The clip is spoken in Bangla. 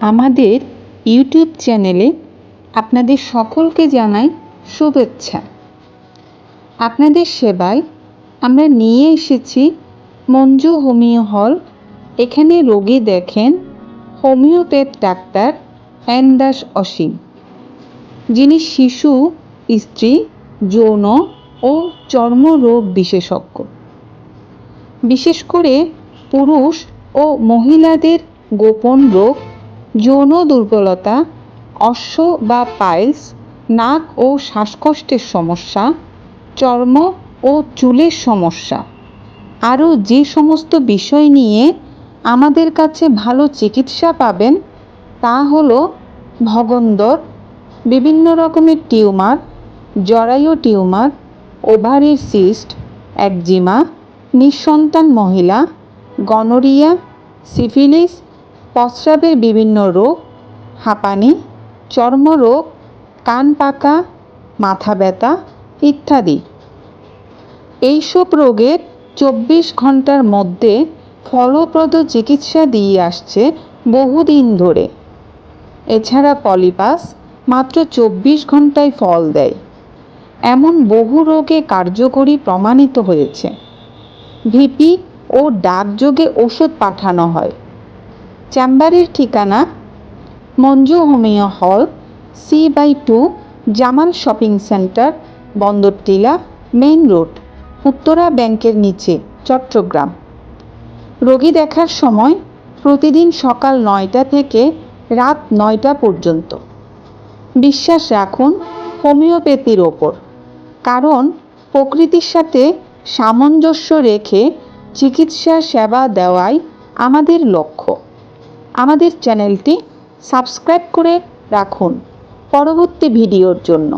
আমাদের ইউটিউব চ্যানেলে আপনাদের সকলকে জানাই শুভেচ্ছা। আপনাদের সেবায় আমরা নিয়ে এসেছি মঞ্জু হোমিও হল। এখানে রোগী দেখেন homeopath doctor N Das Asim, যিনি শিশু, স্ত্রী, যৌন ও চর্মরোগ বিশেষজ্ঞ। বিশেষ করে পুরুষ ও মহিলাদের গোপন রোগ যৌন দুর্বলতা, অশ্ব বা পাইলস, নাক ও শ্বাসকষ্টের সমস্যা, চর্ম ও চুলের সমস্যা। আরও যে সমস্ত বিষয় নিয়ে আমাদের কাছে ভালো চিকিৎসা পাবেন তা হলো ভগন্দর, বিভিন্ন রকমের টিউমার, জরায়ু টিউমার, ওভারির সিস্ট, একজিমা, নিঃসন্তান মহিলা, গনোরিয়া, সিফিলিস প্রস্রাবের বিভিন্ন রোগ, হাঁপানি, চর্মরোগ, কান পাকা মাথা ব্যথা ইত্যাদি। এইসব রোগের চব্বিশ ঘণ্টার মধ্যে ফলপ্রদ চিকিৎসা দিয়ে আসছে বহুদিন ধরে। এছাড়া পলিপাস মাত্র চব্বিশ ঘন্টায় ফল দেয়। এমন বহু রোগে কার্যকরী প্রমাণিত হয়েছে। ভিপি ও ডাকযোগে ওষুধ পাঠানো হয়। চেম্বারের ঠিকানা Manju homeo hall, C by two, Jamal shopping centre, Bandartila, main road, Uttara ব্যাংকের নিচে, চট্টগ্রাম। রোগী দেখার সময় প্রতিদিন সকাল নয়টা থেকে রাত নয়টা পর্যন্ত। বিশ্বাস রাখুন, হোমিওপ্যাথির ওপর। কারণ, প্রকৃতির সাথে সামঞ্জস্য রেখে চিকিৎসা সেবা দেওয়াই আমাদের লক্ষ্য। আমাদের চ্যানেলটি সাবস্ক্রাইব করে রাখুন। পরবর্তী ভিডিওর জন্য।